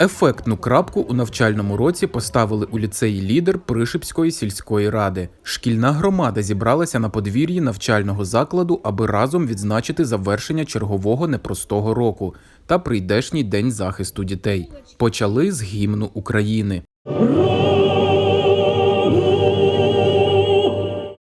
Ефектну крапку у навчальному році поставили у ліцеї лідер Пришипської сільської ради. Шкільна громада зібралася на подвір'ї навчального закладу, аби разом відзначити завершення чергового непростого року та прийдешній день захисту дітей. Почали з гімну України.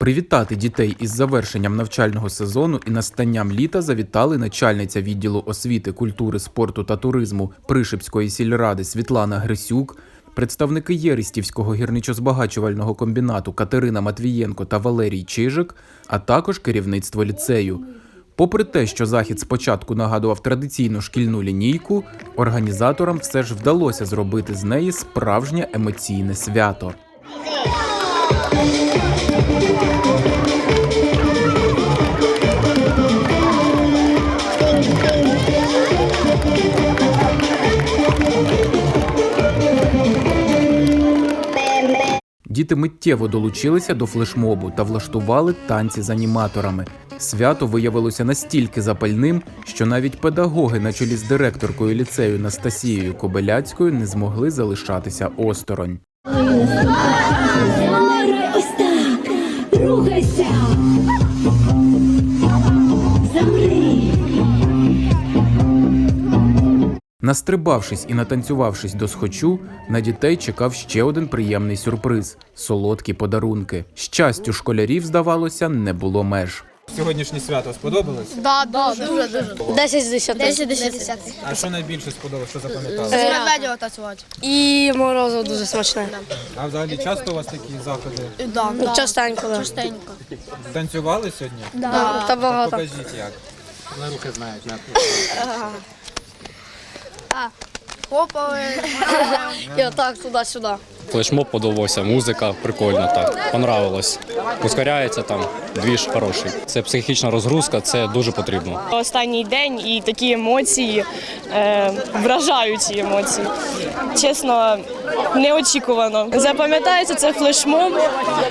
Привітати дітей із завершенням навчального сезону і настанням літа завітали начальниця відділу освіти, культури, спорту та туризму Пришипської сільради Світлана Грисюк, представники Єристівського гірничо-збагачувального комбінату Катерина Матвієнко та Валерій Чижик, а також керівництво ліцею. Попри те, що захід спочатку нагадував традиційну шкільну лінійку, організаторам все ж вдалося зробити з неї справжнє емоційне свято. Діти миттєво долучилися до флешмобу та влаштували танці з аніматорами. Свято виявилося настільки запальним, що навіть педагоги на чолі з директоркою ліцею Настасією Кобеляцькою не змогли залишатися осторонь. Ось так, рухайся. Настрибавшись і натанцювавшись до схочу, на дітей чекав ще один приємний сюрприз солодкі подарунки. Щастю школярів, здавалося, не було меж. Сьогоднішнє свято сподобалось? Да, да, дуже, дуже. 10 з 10. 10 10. А що найбільше сподобалось, що запам'ятали? Радіо танцювати. І морозиво дуже смачне. А взагалі часто у вас такі заходи? Да, да. Частенько. да. Частенько. Танцювали сьогодні? Да. Та багато. Покажіть як. Хопали. І отак туди-сюди. Флешмоб подобався, музика прикольна так, понравилось. Ускоряється там, двіж хороший. Це психічна розгрузка, це дуже потрібно. Останній день і такі емоції, е, вражаючі емоції. Чесно, неочікувано. Запам'ятається це флешмоб,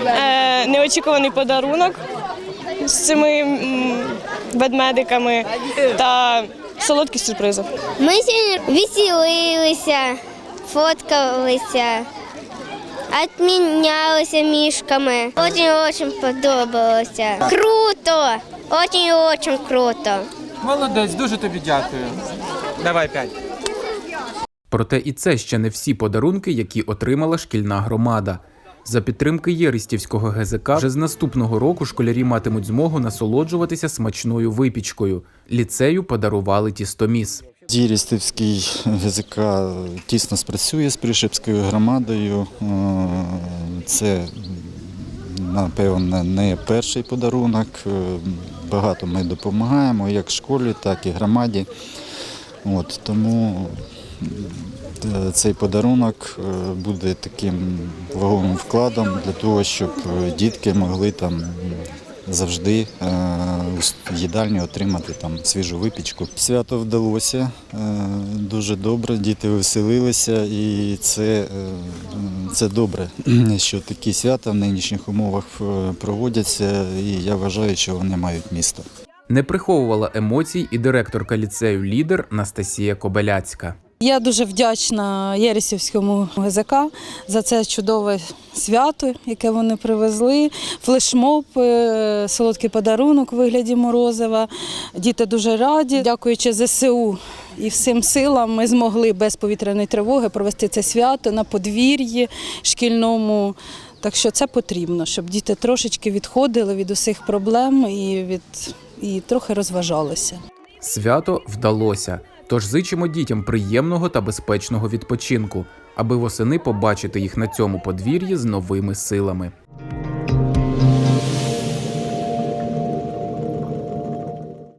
е, неочікуваний подарунок з цими м, ведмедиками та солодкі сюрпризи. Ми сьогодні веселилися, фоткалися, обмінялися мішками. Очень-очень подобалося. Круто! Очень-очень круто. Молодець, дуже тобі дякую. Давай п'ять. Проте і це ще не всі подарунки, які отримала шкільна громада. За підтримки Єристівського ГЗК вже з наступного року школярі матимуть змогу насолоджуватися смачною випічкою. Ліцею подарували тістоміс. Дірістівський ГЗК тісно спрацює з Пришипською громадою. Е, Це, напевно, не перший подарунок. Е, Багато ми допомагаємо як школі, так і громаді. От, тому цей подарунок е, буде таким ваговим вкладом для того, щоб е, дітки могли там завжди е, в їдальні отримати там свіжу випічку. Свято вдалося е, дуже добре, діти веселилися, і це, е, це добре, що такі свята в нинішніх умовах е, проводяться, і я вважаю, що вони мають місто. Не приховувала емоцій і директорка ліцею лідер Настасія Кобеляцька. Я дуже вдячна Єресівському ГЗК за це чудове свято, яке вони привезли. Флешмоб, е, солодкий подарунок у вигляді Морозива. Діти дуже раді. Дякуючи ЗСУ і всім силам, ми змогли без повітряної тривоги провести це свято на подвір'ї шкільному. Так що це потрібно, щоб діти трошечки відходили від усіх проблем і від і трохи розважалися. Свято вдалося. Тож зичимо дітям приємного та безпечного відпочинку, аби восени побачити їх на цьому подвір'ї з новими силами.